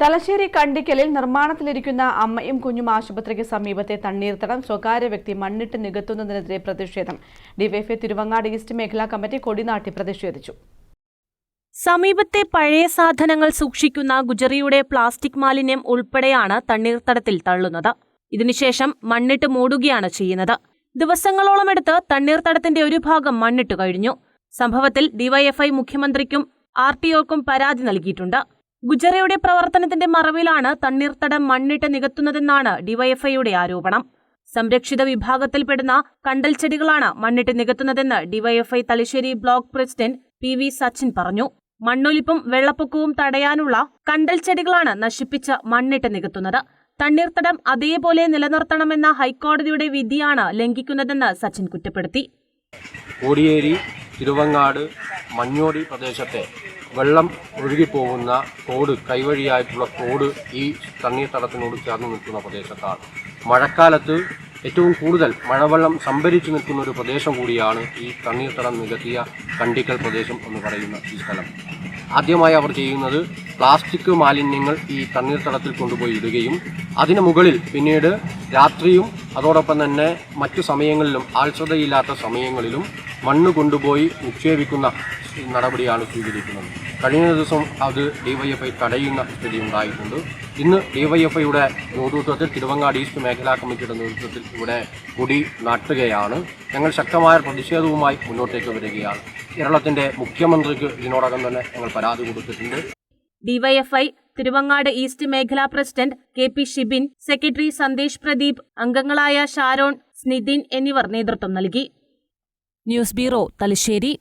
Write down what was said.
തലശ്ശേരി കണ്ടിക്കലിൽ നിർമ്മാണത്തിലിരിക്കുന്ന അമ്മയും കുഞ്ഞും ആശുപത്രിക്ക് സമീപത്തെ തണ്ണീർത്തടം സ്വകാര്യ വ്യക്തി മണ്ണിട്ട് നികത്തുന്നതിനെതിരെ പ്രതിഷേധം. ഡിവൈഎഫ്ഐ തിരുവങ്ങാട് ഈസ്റ്റ് മേഖലാ കമ്മിറ്റി കൊടിനാട്ടി പ്രതിഷേധിച്ചു. സമീപത്തെ പഴയ സാധനങ്ങൾ സൂക്ഷിക്കുന്ന ഗുജറിയുടെ പ്ലാസ്റ്റിക് മാലിന്യം ഉൾപ്പെടെയാണ് തണ്ണീർത്തടത്തിൽ തള്ളുന്നത്. ഇതിനുശേഷം മണ്ണിട്ട് മൂടുകയാണ് ചെയ്യുന്നത്. ദിവസങ്ങളോളം എടുത്ത് തണ്ണീർത്തടത്തിന്റെ ഒരു ഭാഗം മണ്ണിട്ട് കഴിഞ്ഞു. സംഭവത്തിൽ ഡിവൈഎഫ്ഐ മുഖ്യമന്ത്രിക്കും ആർ ടിഒക്കും പരാതി നൽകിയിട്ടുണ്ട്. ഗുജറയുടെ പ്രവർത്തനത്തിന്റെ മറവിലാണ് തണ്ണീർത്തടം മണ്ണിട്ട് നികത്തുന്നതെന്നാണ് ഡിവൈഎഫ്ഐയുടെ ആരോപണം. സംരക്ഷിത വിഭാഗത്തിൽപ്പെടുന്ന കണ്ടൽ ചെടികളാണ് മണ്ണിട്ട് നികത്തുന്നതെന്ന് DYFI Thalassery block president P V Sachin പറഞ്ഞു. മണ്ണൊലിപ്പും വെള്ളപ്പൊക്കവും തടയാനുള്ള കണ്ടൽ ചെടികളാണ് നശിപ്പിച്ച് മണ്ണിട്ട് നികത്തുന്നത്. തണ്ണീർത്തടം അതേപോലെ നിലനിർത്തണമെന്ന ഹൈക്കോടതിയുടെ വിധിയാണ് ലംഘിക്കുന്നതെന്ന് സച്ചിൻ കുറ്റപ്പെടുത്തി. കോടിയേരി തിരുവങ്ങാട് മഞ്ഞോടി പ്രദേശത്തെ വെള്ളം ഒഴുകിപ്പോകുന്ന തോട് കൈവഴിയായിട്ടുള്ള തോട് ഈ തണ്ണീർത്തടത്തിനോട് ചേർന്ന് നിൽക്കുന്ന പ്രദേശത്താണ്. മഴക്കാലത്ത് ഏറ്റവും കൂടുതൽ മഴവെള്ളം സംഭരിച്ചു നിൽക്കുന്ന ഒരു പ്രദേശം കൂടിയാണ് ഈ തണ്ണീർത്തടം നികത്തിയ കണ്ടിക്കൽ പ്രദേശം എന്ന് പറയുന്ന ഈ സ്ഥലം. ആദ്യമായി അവർ ചെയ്യുന്നത് പ്ലാസ്റ്റിക് മാലിന്യങ്ങൾ ഈ തണ്ണീർത്തടത്തിൽ കൊണ്ടുപോയി ഇടുകയും അതിനു മുകളിൽ പിന്നീട് രാത്രിയും അതോടൊപ്പം തന്നെ മറ്റു സമയങ്ങളിലും ആൾശ്രദ്ധയില്ലാത്ത സമയങ്ങളിലും മണ്ണ് കൊണ്ടുപോയി നിക്ഷേപിക്കുന്ന നടപടിയാണ് സ്വീകരിക്കുന്നത്. കഴിഞ്ഞ ദിവസം അത് ഡിവൈഎഫ്ഐ തടയുന്ന സ്ഥിതി ഉണ്ടായിട്ടുണ്ട്. ഇന്ന് ഡിവൈഎഫ്ഐയുടെ നേതൃത്വത്തിൽ തിരുവങ്ങാട് ഈസ്റ്റ് മേഖലാ കമ്മിറ്റിയുടെ നേതൃത്വത്തിൽ ഇവിടെ കൊടി നാട്ടുകയാണ്. ഞങ്ങൾ ശക്തമായ പ്രതിഷേധവുമായി മുന്നോട്ടേക്ക് വരികയാണ്. കേരളത്തിന്റെ മുഖ്യമന്ത്രിക്ക് ഇതിനോടകം തന്നെ ഞങ്ങൾ പരാതി കൊടുത്തിട്ടുണ്ട്. ഡിവൈഎഫ്ഐ തിരുവങ്ങാട് ഈസ്റ്റ് മേഖലാ president K P Shibin secretary Sandesh Pradeep അംഗങ്ങളായ ഷാരോൺ സ്നിതിൻ എന്നിവർ നേതൃത്വം നൽകി. News bureau Thalassery.